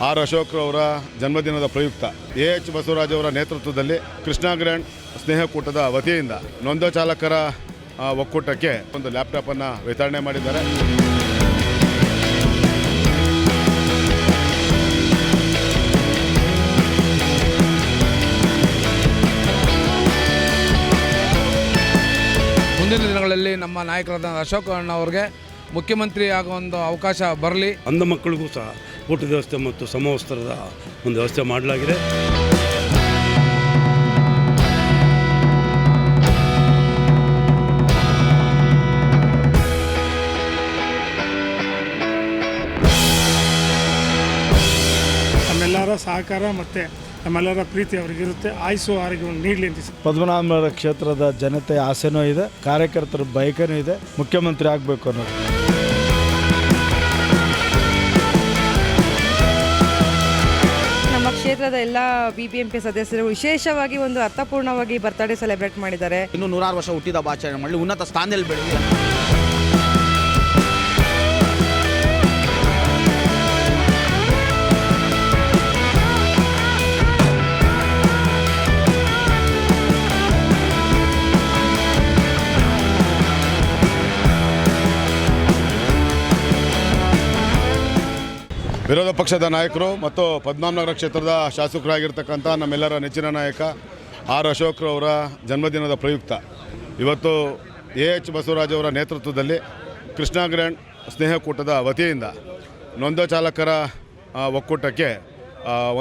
R Ashok ಅವರ ಜನ್ಮದಿನದ ಪ್ರಯುಕ್ತ. ಎ ಎಚ್ ಬಸವರಾಜ್ ಅವರ ನೇತೃತ್ವದಲ್ಲಿ ಕೃಷ್ಣ ಗ್ರ್ಯಾಂಡ್ ಸ್ನೇಹಕೂಟದ ವತಿಯಿಂದ ನೊಂದ ಚಾಲಕರ ಆ, ಒಕ್ಕೂಟಕ್ಕೆ ಒಂದು ಲ್ಯಾಪ್ಟಾಪನ್ನು ವಿತರಣೆ ಮಾಡಿದ್ದಾರೆ. ಮುಂದಿನ ದಿನಗಳಲ್ಲಿ ನಮ್ಮ ನಾಯಕರಾದ ಅಶೋಕ್ ಅಣ್ಣ ಅವ್ರಿಗೆ ಮುಖ್ಯಮಂತ್ರಿ ಆಗೋ ಒಂದು ಅವಕಾಶ ಬರಲಿ. ಅಂಧ ಮಕ್ಕಳಿಗೂ ಸಹ ಊಟದ ವ್ಯವಸ್ಥೆ ಮತ್ತು ಸಮವಸ್ತ್ರದ ಒಂದು ವ್ಯವಸ್ಥೆ ಮಾಡಲಾಗಿದೆ. ನಮ್ಮೆಲ್ಲರ ಸಹಕಾರ ಮತ್ತು ನಮ್ಮೆಲ್ಲರ ಪ್ರೀತಿ ಅವರಿಗಿರುತ್ತೆ. ಆಯಸು ಆರೋಗ್ಯವನ್ನು ನೀಡಲಿ ಅಂತ ಪದ್ಮನಾಭರ ಕ್ಷೇತ್ರದ ಜನತೆ ಆಸೆನೂ ಇದೆ ಕಾರ್ಯಕರ್ತರ ಬಯಕನೂ ಇದೆ ಮುಖ್ಯಮಂತ್ರಿ ಆಗಬೇಕು ಅನ್ನೋದು. ಕ್ಷೇತ್ರದ ಎಲ್ಲ ಬಿ ಸದಸ್ಯರು ವಿಶೇಷವಾಗಿ ಒಂದು ಅರ್ಥಪೂರ್ಣವಾಗಿ ಬರ್ತ್ಡೇ ಸೆಲೆಬ್ರೇಟ್ ಮಾಡಿದ್ದಾರೆ. ಇನ್ನು ನೂರಾರು ವರ್ಷ ಹುಟ್ಟಿದ ಆಚರಣೆ ಮಾಡಲಿ, ಉನ್ನತ ಸ್ಥಾನದಲ್ಲಿ ಬೆಳೆಯಲಿ ವಿರೋಧ ಪಕ್ಷದ ನಾಯಕರು ಮತ್ತು ಪದ್ಮನಾಭನಗರ ಕ್ಷೇತ್ರದ ಶಾಸಕರಾಗಿರ್ತಕ್ಕಂಥ ನಮ್ಮೆಲ್ಲರ ನೆಚ್ಚಿನ ನಾಯಕ ಆರ್ ಅಶೋಕ್ ಅವರ ಜನ್ಮದಿನದ ಪ್ರಯುಕ್ತ. ಇವತ್ತು ಎ ಎಚ್ ಬಸವರಾಜ್ ಅವರ ನೇತೃತ್ವದಲ್ಲಿ ಕೃಷ್ಣಾ ಗ್ರ್ಯಾಂಡ್ ಸ್ನೇಹಕೂಟದ ವತಿಯಿಂದ ನೊಂದ ಚಾಲಕರ ಒಕ್ಕೂಟಕ್ಕೆ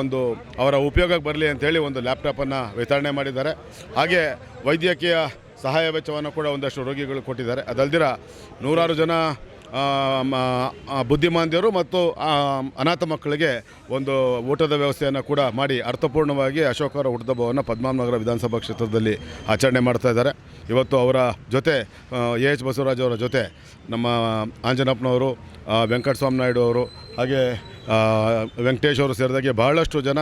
ಒಂದು ಅವರ ಉಪಯೋಗಕ್ಕೆ ಬರಲಿ ಅಂತೇಳಿ ಒಂದು ಲ್ಯಾಪ್ಟಾಪನ್ನು ವಿತರಣೆ ಮಾಡಿದ್ದಾರೆ. ಹಾಗೆ ವೈದ್ಯಕೀಯ ಸಹಾಯ ವೆಚ್ಚವನ್ನು ಕೂಡ ಒಂದಷ್ಟು ರೋಗಿಗಳು ಕೊಟ್ಟಿದ್ದಾರೆ. ಅದಲ್ದಿರ ನೂರಾರು ಜನ ಬುದ್ಧಿಮಾಂದ್ಯರು ಮತ್ತು ಅನಾಥ ಮಕ್ಕಳಿಗೆ ಒಂದು ಊಟದ ವ್ಯವಸ್ಥೆಯನ್ನು ಕೂಡ ಮಾಡಿ ಅರ್ಥಪೂರ್ಣವಾಗಿ ಅಶೋಕರ ಅವರ ಭವನ ಪದ್ಮಾನಗರ ವಿಧಾನಸಭಾ ಕ್ಷೇತ್ರದಲ್ಲಿ ಆಚರಣೆ ಮಾಡ್ತಾ ಇದ್ದಾರೆ. ಇವತ್ತು ಅವರ ಜೊತೆ ಎ ಎಚ್ ಬಸವರಾಜ್ ಅವರ ಜೊತೆ ನಮ್ಮ ಆಂಜನಪ್ಪನವರು ವೆಂಕಟಸ್ವಾಮಿ ನಾಯ್ಡು ಅವರು, ಹಾಗೆ ವೆಂಕಟೇಶ್ ಅವರು ಸೇರಿದಾಗೆ ಬಹಳಷ್ಟು ಜನ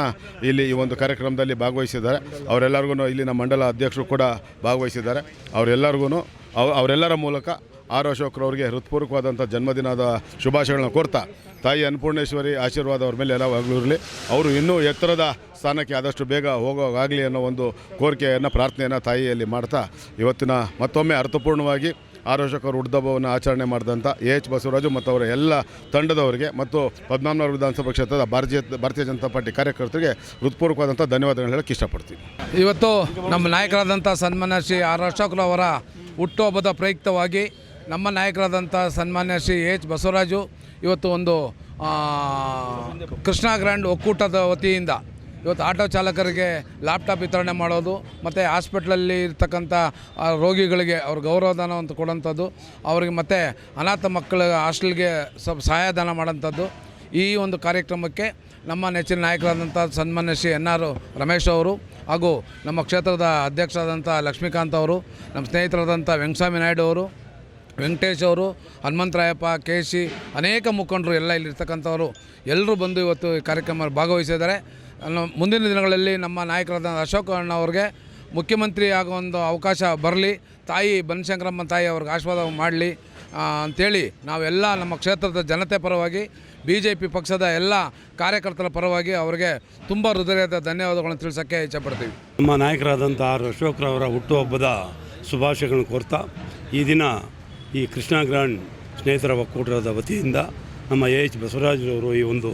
ಇಲ್ಲಿ ಈ ಒಂದು ಕಾರ್ಯಕ್ರಮದಲ್ಲಿ ಭಾಗವಹಿಸಿದ್ದಾರೆ. ಅವರೆಲ್ಲರಿಗೂ ಇಲ್ಲಿನ ಮಂಡಲ ಅಧ್ಯಕ್ಷರು ಕೂಡ ಭಾಗವಹಿಸಿದ್ದಾರೆ. ಅವರೆಲ್ಲರಿಗೂ ಅವರೆಲ್ಲರ ಮೂಲಕ ಆರ್ ಅಶೋಕ್ರವ್ರಿಗೆ ಹೃತ್ಪೂರ್ವಕವಾದಂಥ ಜನ್ಮದಿನದ ಶುಭಾಶಯಗಳನ್ನ ಕೋರ್ತಾ, ತಾಯಿ ಅನ್ನಪೂರ್ಣೇಶ್ವರಿ ಆಶೀರ್ವಾದ ಅವ್ರ ಮೇಲೆ ಎಲ್ಲವಾಗಲೂ ಇರಲಿ. ಅವರು ಇನ್ನೂ ಎತ್ತರದ ಸ್ಥಾನಕ್ಕೆ ಆದಷ್ಟು ಬೇಗ ಹೋಗೋವಾಗಲಿ ಅನ್ನೋ ಒಂದು ಕೋರಿಕೆಯನ್ನು, ಪ್ರಾರ್ಥನೆಯನ್ನು ತಾಯಿಯಲ್ಲಿ ಮಾಡ್ತಾ, ಇವತ್ತಿನ ಮತ್ತೊಮ್ಮೆ ಅರ್ಥಪೂರ್ಣವಾಗಿ ಆರೋಷಕರು ಹುಡ್ದಬ್ಬವನ್ನು ಆಚರಣೆ ಮಾಡಿದಂಥ ಎ ಎಚ್ ಬಸವರಾಜು ಮತ್ತು ಅವರ ಎಲ್ಲ ತಂಡದವರಿಗೆ ಮತ್ತು ಪದ್ಮನಾಭನಗರ ವಿಧಾನಸಭಾ ಕ್ಷೇತ್ರದ ಭಾರತೀಯ ಭಾರತೀಯ ಜನತಾ ಪಾರ್ಟಿ ಕಾರ್ಯಕರ್ತರಿಗೆ ಹೃತ್ಪೂರ್ವಕವಾದಂಥ ಧನ್ಯವಾದಗಳು ಹೇಳಕ್ಕೆ ಇಷ್ಟಪಡ್ತೀನಿ. ಇವತ್ತು ನಮ್ಮ ನಾಯಕರಾದಂಥ ಸನ್ಮಾನ ಶ್ರೀ ಆರ್ ಅಶೋಕ್ರವರ ಹುಟ್ಟುಹಬ್ಬದ ಪ್ರಯುಕ್ತವಾಗಿ ನಮ್ಮ ನಾಯಕರಾದಂಥ ಸನ್ಮಾನ್ಯ ಶ್ರೀ ಎಚ್ ಬಸವರಾಜು ಇವತ್ತು ಒಂದು ಕೃಷ್ಣ ಗ್ರ್ಯಾಂಡ್ ಒಕ್ಕೂಟದ ವತಿಯಿಂದ ಇವತ್ತು ಆಟೋ ಚಾಲಕರಿಗೆ ಲ್ಯಾಪ್ಟಾಪ್ ವಿತರಣೆ ಮಾಡೋದು, ಮತ್ತು ಹಾಸ್ಪಿಟ್ಲಲ್ಲಿ ಇರ್ತಕ್ಕಂಥ ರೋಗಿಗಳಿಗೆ ಅವ್ರ ಗೌರವಧನ ಅಂತ ಕೊಡೋಂಥದ್ದು, ಅವ್ರಿಗೆ ಮತ್ತು ಅನಾಥ ಮಕ್ಕಳ ಹಾಸ್ಟೆಲ್ಗೆ ಸ್ವಲ್ಪ ಸಹಾಯಧನ ಮಾಡೋಂಥದ್ದು. ಈ ಒಂದು ಕಾರ್ಯಕ್ರಮಕ್ಕೆ ನಮ್ಮ ನೆಚ್ಚಿನ ನಾಯಕರಾದಂಥ ಸನ್ಮಾನ್ಯ ಶ್ರೀ ಎನ್ ಆರ್ ರಮೇಶ್ ಅವರು ಹಾಗೂ ನಮ್ಮ ಕ್ಷೇತ್ರದ ಅಧ್ಯಕ್ಷರಾದಂಥ ಲಕ್ಷ್ಮೀಕಾಂತ್ ಅವರು, ನಮ್ಮ ಸ್ನೇಹಿತರಾದಂಥ ವೆಂಕಸ್ವಾಮಿ ನಾಯ್ಡು ಅವರು ವೆಂಕಟೇಶ್ ಅವರು, ಹನುಮಂತರಾಯಪ್ಪ, ಕೆ ಸಿ, ಅನೇಕ ಮುಖಂಡರು ಎಲ್ಲ ಇಲ್ಲಿರ್ತಕ್ಕಂಥವರು. ಎಲ್ಲರೂ ಬಂದು ಇವತ್ತು ಈ ಕಾರ್ಯಕ್ರಮ ಭಾಗವಹಿಸಿದ್ದಾರೆ. ಮುಂದಿನ ದಿನಗಳಲ್ಲಿ ನಮ್ಮ ನಾಯಕರಾದ ಅಶೋಕ್ ಅಣ್ಣ ಅವ್ರಿಗೆ ಮುಖ್ಯಮಂತ್ರಿ ಆಗೋ ಒಂದು ಅವಕಾಶ ಬರಲಿ, ತಾಯಿ ಬನಶಂಕರಮ್ಮ ತಾಯಿ ಅವ್ರಿಗೆ ಆಶೀರ್ವಾದ ಮಾಡಲಿ ಅಂಥೇಳಿ ನಾವೆಲ್ಲ ನಮ್ಮ ಕ್ಷೇತ್ರದ ಜನತೆ ಪರವಾಗಿ ಬಿ ಜೆ ಪಿ ಪಕ್ಷದ ಎಲ್ಲ ಕಾರ್ಯಕರ್ತರ ಪರವಾಗಿ ಅವರಿಗೆ ತುಂಬ ಹೃದಯದ ಧನ್ಯವಾದಗಳನ್ನು ತಿಳಿಸೋಕ್ಕೆ ಇಚ್ಛಪಡ್ತೀವಿ ನಮ್ಮ ನಾಯಕರಾದಂಥ ಅಶೋಕ್ರವರ ಹುಟ್ಟುಹಬ್ಬದ ಶುಭಾಶಯಗಳನ್ನು ಕೋರ್ತಾ ಈ ದಿನ ಈ ಕೃಷ್ಣ ಗ್ರ್ಯಾಂಡ್ ಸ್ನೇಹಿತರ ಒಕ್ಕೂಟದ ವತಿಯಿಂದ ನಮ್ಮ ಎ ಎಚ್ ಬಸವರಾಜರವರು ಈ ಒಂದು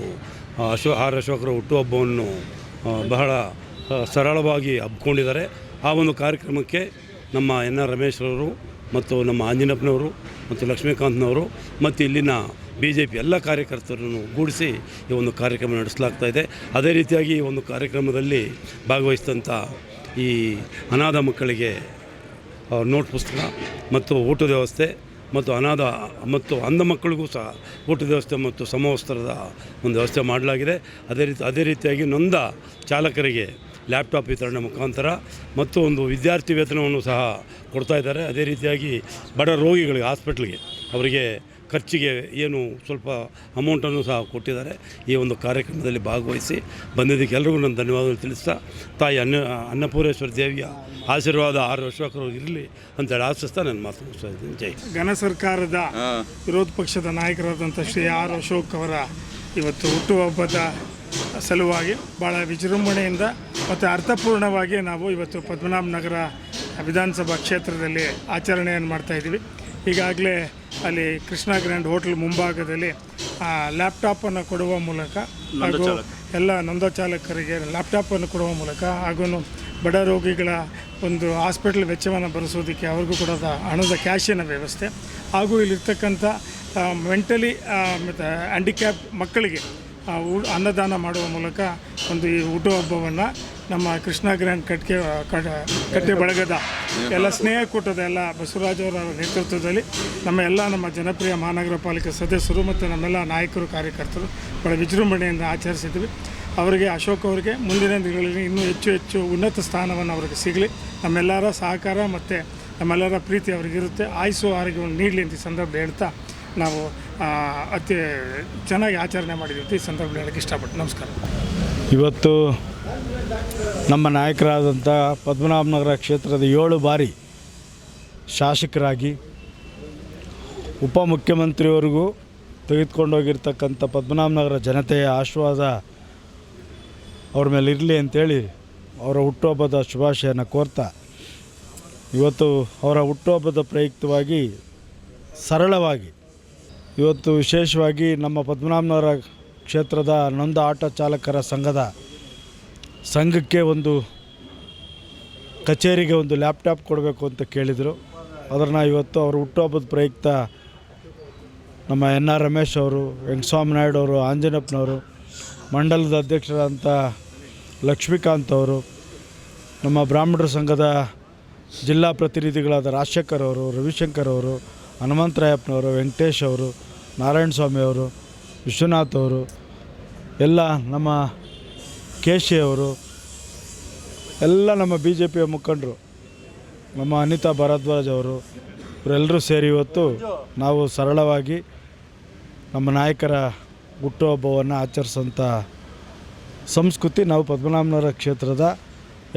ಅಶೋ, ಆರ್ ಅಶೋಕರ ಹುಟ್ಟುಹಬ್ಬವನ್ನು ಬಹಳ ಸರಳವಾಗಿ ಹಬ್ಕೊಂಡಿದ್ದಾರೆ. ಆ ಒಂದು ಕಾರ್ಯಕ್ರಮಕ್ಕೆ ನಮ್ಮ ಎನ್ ಆರ್ ರಮೇಶ್ರವರು ಮತ್ತು ನಮ್ಮ ಆಂಜನಪ್ಪನವರು ಮತ್ತು ಲಕ್ಷ್ಮೀಕಾಂತ್ನವರು ಮತ್ತು ಇಲ್ಲಿನ ಬಿ ಜೆ ಪಿ ಎಲ್ಲ ಕಾರ್ಯಕರ್ತರನ್ನು ಗೂಡಿಸಿ ಈ ಒಂದು ಕಾರ್ಯಕ್ರಮ ನಡೆಸಲಾಗ್ತಾ ಇದೆ. ಅದೇ ರೀತಿಯಾಗಿ ಈ ಒಂದು ಕಾರ್ಯಕ್ರಮದಲ್ಲಿ ಭಾಗವಹಿಸಿದಂಥ ಈ ಅನಾಥ ಮಕ್ಕಳಿಗೆ ನೋಟ್ ಪುಸ್ತಕ ಮತ್ತು ಊಟದ ವ್ಯವಸ್ಥೆ ಮತ್ತು ಅನಾಥ ಮತ್ತು ಅಂಧ ಮಕ್ಕಳಿಗೂ ಸಹ ಊಟದ ವ್ಯವಸ್ಥೆ ಮತ್ತು ಸಮವಸ್ತ್ರದ ಒಂದು ವ್ಯವಸ್ಥೆ ಮಾಡಲಾಗಿದೆ. ಅದೇ ರೀತಿ, ಅದೇ ರೀತಿಯಾಗಿ ನೊಂದ ಚಾಲಕರಿಗೆ ಲ್ಯಾಪ್ಟಾಪ್ ವಿತರಣೆ ಮುಖಾಂತರ ಮತ್ತು ಒಂದು ವಿದ್ಯಾರ್ಥಿ ವೇತನವನ್ನು ಸಹ ಕೊಡ್ತಾ ಇದ್ದಾರೆ. ಅದೇ ರೀತಿಯಾಗಿ ಬಡ ರೋಗಿಗಳಿಗೆ, ಹಾಸ್ಪಿಟ್ಲಿಗೆ ಅವರಿಗೆ ಖರ್ಚಿಗೆ ಏನು ಸ್ವಲ್ಪ ಅಮೌಂಟನ್ನು ಸಹ ಕೊಟ್ಟಿದ್ದಾರೆ. ಈ ಒಂದು ಕಾರ್ಯಕ್ರಮದಲ್ಲಿ ಭಾಗವಹಿಸಿ ಬಂದಿದ್ದಕ್ಕೆ ಎಲ್ಲರಿಗೂ ನಾನು ಧನ್ಯವಾದಗಳು ತಿಳಿಸ್ತಾ ತಾಯಿ ಅನ್ನ ಅನ್ನಪೂರ್ಣೇಶ್ವರ ದೇವಿಯ ಆಶೀರ್ವಾದ ಆರು ಅಶೋಕರು ಇರಲಿ ಅಂತೇಳಿ ಆಶಿಸ್ತಾ ನಾನು ಮಾತು ಮುಗಿಸ್ತಾ ಇದ್ದೀನಿ. ಜೈ ಘನ ಸರ್ಕಾರದ ವಿರೋಧ ಪಕ್ಷದ ನಾಯಕರಾದಂಥ ಶ್ರೀ ಆರ್ ಅಶೋಕ್ ಅವರ ಇವತ್ತು ಹುಟ್ಟುಹಬ್ಬದ ಸಲುವಾಗಿ ಭಾಳ ವಿಜೃಂಭಣೆಯಿಂದ ಮತ್ತು ಅರ್ಥಪೂರ್ಣವಾಗಿ ನಾವು ಇವತ್ತು ಪದ್ಮನಾಭ ನಗರ ವಿಧಾನಸಭಾ ಕ್ಷೇತ್ರದಲ್ಲಿ ಆಚರಣೆಯನ್ನು ಮಾಡ್ತಾಯಿದ್ದೀವಿ ಈಗಾಗಲೇ ಅಲ್ಲಿ ಕೃಷ್ಣ ಗ್ರ್ಯಾಂಡ್ ಹೋಟೆಲ್ ಮುಂಭಾಗದಲ್ಲಿ ಲ್ಯಾಪ್ಟಾಪನ್ನು ಕೊಡುವ ಮೂಲಕ ಹಾಗೂ ಎಲ್ಲ ನೊಂದ ಚಾಲಕರಿಗೆ ಲ್ಯಾಪ್ಟಾಪನ್ನು ಕೊಡುವ ಮೂಲಕ ಹಾಗೂ ಬಡ ರೋಗಿಗಳ ಒಂದು ಹಾಸ್ಪಿಟಲ್ ವೆಚ್ಚವನ್ನು ಭರಿಸೋದಕ್ಕೆ ಅವ್ರಿಗೂ ಕೂಡ ಹಣದ ಕ್ಯಾಶಿನ ವ್ಯವಸ್ಥೆ. ಹಾಗೂ ಇಲ್ಲಿರ್ತಕ್ಕಂಥ ಮೆಂಟಲಿ ಮತ್ತು ಹ್ಯಾಂಡಿಕ್ಯಾಪ್ ಮಕ್ಕಳಿಗೆ ಅನ್ನದಾನ ಮಾಡುವ ಮೂಲಕ ಒಂದು ಈ ಹುಟ್ಟುಹಬ್ಬವನ್ನು ನಮ್ಮ ಕೃಷ್ಣ ಗ್ರ್ಯಾಂಡ್ ಕಟ್ಕೆ ಕಟ ಕಟ್ಟೆ ಬಳಗದ ಎಲ್ಲ ಸ್ನೇಹಕೂಟದ ಎಲ್ಲ ಬಸವರಾಜ್ ಅವರ ನೇತೃತ್ವದಲ್ಲಿ ನಮ್ಮ ಎಲ್ಲ ನಮ್ಮ ಜನಪ್ರಿಯ ಮಹಾನಗರ ಪಾಲಿಕೆ ಸದಸ್ಯರು ಮತ್ತು ನಮ್ಮೆಲ್ಲ ನಾಯಕರು, ಕಾರ್ಯಕರ್ತರು ಬಹಳ ವಿಜೃಂಭಣೆಯಿಂದ ಆಚರಿಸಿದ್ವಿ. ಅವರಿಗೆ ಅಶೋಕ್ ಅವರಿಗೆ ಮುಂದಿನ ದಿನಗಳಲ್ಲಿ ಇನ್ನೂ ಹೆಚ್ಚು ಹೆಚ್ಚು ಉನ್ನತ ಸ್ಥಾನವನ್ನು ಅವರಿಗೆ ಸಿಗಲಿ. ನಮ್ಮೆಲ್ಲರ ಸಹಕಾರ ಮತ್ತು ನಮ್ಮೆಲ್ಲರ ಪ್ರೀತಿ ಅವರಿಗಿರುತ್ತೆ. ಆಯುಸ್ಸು ಆರೋಗ್ಯವನ್ನು ನೀಡಲಿ ಅಂತ ಈ ಸಂದರ್ಭ ಹೇಳ್ತಾ ನಾವು ಅತಿ ಚೆನ್ನಾಗಿ ಆಚರಣೆ ಮಾಡಿದ್ದೀವಿ ಈ ಸಂದರ್ಭದಲ್ಲಿ ಹೇಳಕ್ಕೆ ಇಷ್ಟಪಟ್ಟು ನಮಸ್ಕಾರ. ಇವತ್ತು ನಮ್ಮ ನಾಯಕರಾದಂಥ ಪದ್ಮನಾಭನಗರ ಕ್ಷೇತ್ರದ ಏಳು ಬಾರಿ ಶಾಸಕರಾಗಿ ಉಪಮುಖ್ಯಮಂತ್ರಿಯವರೆಗೂ ತೆಗೆದುಕೊಂಡೋಗಿರ್ತಕ್ಕಂಥ ಪದ್ಮನಾಭನಗರ ಜನತೆಯ ಆಶೀರ್ವಾದ ಅವ್ರ ಮೇಲೆ ಇರಲಿ ಅಂತೇಳಿ ಅವರ ಹುಟ್ಟುಹಬ್ಬದ ಶುಭಾಶಯನ ಕೋರ್ತಾ, ಇವತ್ತು ಅವರ ಹುಟ್ಟುಹಬ್ಬದ ಪ್ರಯುಕ್ತವಾಗಿ ಸರಳವಾಗಿ ಇವತ್ತು ವಿಶೇಷವಾಗಿ ನಮ್ಮ ಪದ್ಮನಾಭನವರ ಕ್ಷೇತ್ರದ ನೊಂದ ಆಟೋ ಚಾಲಕರ ಸಂಘದ ಸಂಘಕ್ಕೆ ಒಂದು ಕಚೇರಿಗೆ ಒಂದು ಲ್ಯಾಪ್ಟಾಪ್ ಕೊಡಬೇಕು ಅಂತ ಕೇಳಿದರು. ಅದನ್ನು ಇವತ್ತು ಅವರು ಹುಟ್ಟುಹಬ್ಬದ ಪ್ರಯುಕ್ತ ನಮ್ಮ ಎನ್ ಆರ್ ರಮೇಶ್ ಅವರು ವೆಂಕಟಸ್ವಾಮಿ ನಾಯ್ಡು ಅವರು ಆಂಜನಪ್ಪನವರು ಮಂಡಲದ ಅಧ್ಯಕ್ಷರಾದಂಥ ಲಕ್ಷ್ಮೀಕಾಂತ್ ಅವರು, ನಮ್ಮ ಬ್ರಾಹ್ಮಣರ ಸಂಘದ ಜಿಲ್ಲಾ ಪ್ರತಿನಿಧಿಗಳಾದ ರಾಜಶೇಖರ್ ಅವರು, ರವಿಶಂಕರ್ ಅವರು, ಹನುಮಂತರಾಯಪ್ಪನವರು, ವೆಂಕಟೇಶ್ ಅವರು ನಾರಾಯಣ ಸ್ವಾಮಿ ಅವರು, ವಿಶ್ವನಾಥ್ ಅವರು, ಎಲ್ಲ ನಮ್ಮ ಅವರು, ಎಲ್ಲ ನಮ್ಮ ಬಿ ಜೆ ಪಿಯ ಮುಖಂಡರು, ನಮ್ಮ ಅನಿತಾ ಭಾರದ್ವಾಜ್ ಅವರು, ಇವರೆಲ್ಲರೂ ಸೇರಿ ಇವತ್ತು ನಾವು ಸರಳವಾಗಿ ನಮ್ಮ ನಾಯಕರ ಹುಟ್ಟುಹಬ್ಬವನ್ನು ಆಚರಿಸೋಂಥ ಸಂಸ್ಕೃತಿ ನಾವು ಪದ್ಮನಾಭನಗರ ಕ್ಷೇತ್ರದ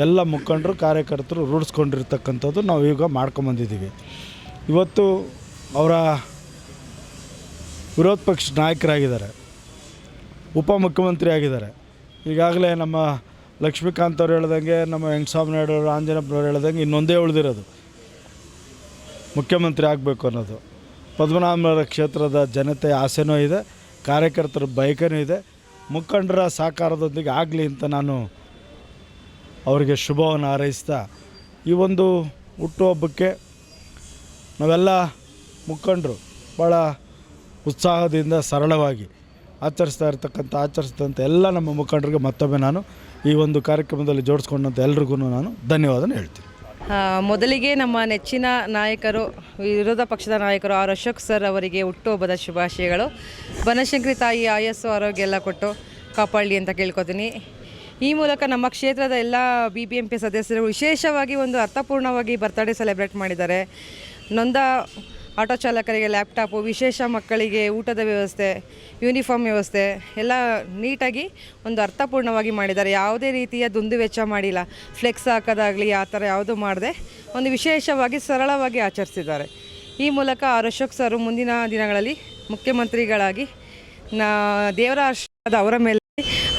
ಎಲ್ಲ ಮುಖಂಡರು, ಕಾರ್ಯಕರ್ತರು ರೂಢಿಸ್ಕೊಂಡಿರ್ತಕ್ಕಂಥದ್ದು ನಾವು ಈಗ ಮಾಡ್ಕೊಂಬಂದಿದ್ದೀವಿ. ಇವತ್ತು ಅವರ ವಿರೋಧ ಪಕ್ಷ ನಾಯಕರಾಗಿದ್ದಾರೆ, ಉಪಮುಖ್ಯಮಂತ್ರಿ ಆಗಿದ್ದಾರೆ. ಈಗಾಗಲೇ ನಮ್ಮ ಲಕ್ಷ್ಮೀಕಾಂತ್ ಅವ್ರು ಹೇಳ್ದಂಗೆ, ನಮ್ಮ ವೆಂಕಟಸ್ವಾಮಿ ನಾಯ್ಡು ಅವರು ಆಂಜನಪ್ಪನವ್ರು ಹೇಳ್ದಂಗೆ ಇನ್ನೊಂದೇ ಉಳಿದಿರೋದು. ಮುಖ್ಯಮಂತ್ರಿ ಆಗಬೇಕು ಅನ್ನೋದು. ಪದ್ಮನಾಭನಗರ ಕ್ಷೇತ್ರದ ಜನತೆ ಆಸೆನೂ ಇದೆ, ಕಾರ್ಯಕರ್ತರ ಬಯಕನೂ ಇದೆ. ಮುಖಂಡರ ಸಹಕಾರದೊಂದಿಗೆ ಆಗಲಿ ಅಂತ ನಾನು ಅವರಿಗೆ ಶುಭವನ್ನು ಹಾರೈಸ್ತಾ, ಈ ಒಂದು ಹುಟ್ಟುಹಬ್ಬಕ್ಕೆ ನಾವೆಲ್ಲ ಮುಖಂಡರು ಭಾಳ ಉತ್ಸಾಹದಿಂದ ಸರಳವಾಗಿ ಆಚರಿಸ್ತಾ ಇರ್ತಕ್ಕಂಥ, ಆಚರಿಸಿದಂಥ ಎಲ್ಲ ನಮ್ಮ ಮುಖಂಡರಿಗೆ ಮತ್ತೊಮ್ಮೆ ನಾನು ಈ ಒಂದು ಕಾರ್ಯಕ್ರಮದಲ್ಲಿ ಜೋಡಿಸ್ಕೊಂಡಂಥ ಎಲ್ರಿಗೂ ನಾನು ಧನ್ಯವಾದನ ಹೇಳ್ತೀನಿ. ಮೊದಲಿಗೆ ನಮ್ಮ ನೆಚ್ಚಿನ ನಾಯಕರು, ವಿರೋಧ ಪಕ್ಷದ ನಾಯಕರು ಆರ್ ಅಶೋಕ್ ಸರ್ ಅವರಿಗೆ ಹುಟ್ಟುಹಬ್ಬದ ಶುಭಾಶಯಗಳು. ಬನಶಂಕರಿ ತಾಯಿ ಆಯಸ್ಸು ಆರೋಗ್ಯ ಎಲ್ಲ ಕೊಟ್ಟು ಕಾಪಾಡಲಿ ಅಂತ ಕೇಳ್ಕೊತೀನಿ. ಈ ಮೂಲಕ ನಮ್ಮ ಕ್ಷೇತ್ರದ ಎಲ್ಲ ಬಿ ಬಿ ಎಂ ಪಿ ಸದಸ್ಯರು ವಿಶೇಷವಾಗಿ ಒಂದು ಅರ್ಥಪೂರ್ಣವಾಗಿ ಬರ್ತ್ಡೇ ಸೆಲೆಬ್ರೇಟ್ ಮಾಡಿದ್ದಾರೆ. ನೊಂದ ಆಟೋ ಚಾಲಕರಿಗೆ ಲ್ಯಾಪ್ಟಾಪು, ವಿಶೇಷ ಮಕ್ಕಳಿಗೆ ಊಟದ ವ್ಯವಸ್ಥೆ, ಯೂನಿಫಾರ್ಮ್ ವ್ಯವಸ್ಥೆ ಎಲ್ಲ ನೀಟಾಗಿ ಒಂದು ಅರ್ಥಪೂರ್ಣವಾಗಿ ಮಾಡಿದ್ದಾರೆ. ಯಾವುದೇ ರೀತಿಯ ದುಂದು ವೆಚ್ಚ ಮಾಡಿಲ್ಲ. ಫ್ಲೆಕ್ಸ್ ಹಾಕೋದಾಗಲಿ ಆ ಥರ ಯಾವುದೂ ಮಾಡದೆ ಒಂದು ವಿಶೇಷವಾಗಿ ಸರಳವಾಗಿ ಆಚರಿಸಿದ್ದಾರೆ. ಈ ಮೂಲಕ ಆರ್ ಅಶೋಕ್ ಸರ್ ಮುಂದಿನ ದಿನಗಳಲ್ಲಿ ಮುಖ್ಯಮಂತ್ರಿಗಳಾಗಿ ನಾ ದೇವರ ಅವರ ಮೇಲೆ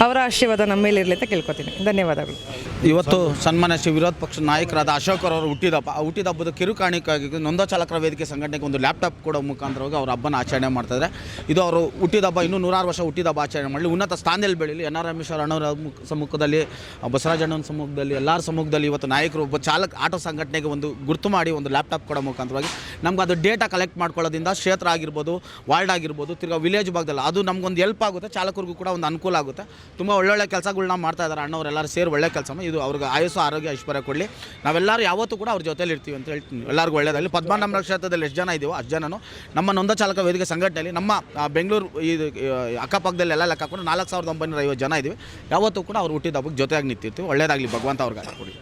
ಅವರ ಆಶೀರ್ವಾದ ನಮ್ಮ ಮೇಲೆ ಇರಲಿ ಅಂತ ಕೇಳ್ಕೊತೀನಿ. ಧನ್ಯವಾದಗಳು. ಇವತ್ತು ಸನ್ಮಾನ್ಯ ಶ್ರೀ ವಿರೋಧ ಪಕ್ಷದ ನಾಯಕರಾದ ಅಶೋಕ್ ಅವರು ಹುಟ್ಟಿದಬ್ಬ ಹುಟ್ಟಿದ ಹಬ್ಬದ ಕಿರುಕಾಣಿಕೆಯಾಗಿ ನೊಂದ ಚಾಲಕರ ವೇದಿಕೆ ಸಂಘಟನೆಗೆ ಒಂದು ಲ್ಯಾಪ್ಟಾಪ್ ಕೊಡೋ ಮುಖಾಂತರವಾಗಿ ಅವರ ಹಬ್ಬನ ಆಚರಣೆ ಮಾಡ್ತಾರೆ ಇದು ಅವರು ಹುಟ್ಟಿದಬ್ಬ ಇನ್ನೂ ನೂರಾರು ವರ್ಷ ಹುಟ್ಟಿದಬ್ಬ ಆಚರಣೆ ಮಾಡಲಿ. ಉನ್ನತ ಸ್ಥಾನದಲ್ಲಿ ಬೆಳೀಲಿ. ಎನ್ ಆರ್ ರಮೇಶ್ವರ ಅಣ್ಣವರ ಮುಖ- ಸಮ್ಮುಖದಲ್ಲಿ ಬಸವರಾಜಣ್ಣನ ಸಮ್ಮುಖದಲ್ಲಿ, ಎಲ್ಲರ ಸಮ್ಮುಖದಲ್ಲಿ ಇವತ್ತು ನಾಯಕರು ಒಬ್ಬ ಚಾಲಕ ಆಟೋ ಸಂಘಟನೆಗೆ ಒಂದು ಗುರುತು ಮಾಡಿ ಒಂದು ಲ್ಯಾಪ್ಟಾಪ್ ಕೊಡೋ ಮುಖಾಂತರವಾಗಿ ನಮ್ಗೆ ಅದು ಡೇಟಾ ಕಲೆಕ್ಟ್ ಮಾಡ್ಕೊಳ್ಳೋದ್ರಿಂದ ಕ್ಷೇತ್ರ ಆಗಿರ್ಬೋದು ವಾರ್ಡ್ ಆಗಿರ್ಬೋದು, ತಿರ್ಗಾ ವಿಲೇಜ್ ಭಾಗದಲ್ಲಿ ಅದು ನಮಗೊಂದು ಹೆಲ್ಪ್ ಆಗುತ್ತೆ, ಚಾಲಕರಿಗೂ ಕೂಡ ಒಂದು ಅನುಕೂಲ ಆಗುತ್ತೆ. ತುಂಬ ಒಳ್ಳೊಳ್ಳೆ ಕೆಲಸಗಳನ್ನ ಮಾಡ್ತಾ ಇದ್ದಾರೆ ಅಣ್ಣವರೆಲ್ಲರೂ ಸೇರಿ ಒಳ್ಳೆ ಕೆಲಸ ಇದು ಅವ್ರಿಗೆ ಆಯಸ್ಸು, ಆರೋಗ್ಯ, ಐಶ್ವರ್ಯ ಕೊಡಲಿ. ನಾವೆಲ್ಲರೂ ಯಾವತ್ತೂ ಕೂಡ ಅವ್ರ ಜೊತೆಲಿ ಇರ್ತೀವಿ ಅಂತ ಹೇಳ್ತೀನಿ. ಎಲ್ಲರಿಗೂ ಒಳ್ಳೆಯದಾಗಲಿ ಪದ್ಮನಾಭ ಕ್ಷೇತ್ರದಲ್ಲಿ ಎಷ್ಟು ಜನ ಇದೀವೋ ಅಷ್ಟು ಜನನು ನಮ್ಮ ನೊಂದ ಚಾಲಕ ವೇದಿಕೆ ಸಂಘಟನೆಯಲ್ಲಿ ನಮ್ಮ ಬೆಂಗಳೂರು ಇದು ಅಕ್ಕಪಕ್ಕದಲ್ಲಿ ಎಲ್ಲ ಲೆಕ್ಕ ಹಾಕೊಂಡು ನಾಲ್ಕು ಸಾವಿರದ ಒಂಬೈನೂರ ಐವತ್ತು ಜನ ಇದ್ದೀವಿ ಯಾವತ್ತೂ ಕೂಡ ಅವ್ರು ಹುಟ್ಟಿದ ಹಬ್ಬಕ್ಕೆ ಜೊತೆಯಾಗಿ ನಿಂತಿರ್ತೀವಿ. ಒಳ್ಳೆಯದಾಗಲಿ ಭಗವಂತ ಅವ್ರಿಗೆ ಕೊಡಿ.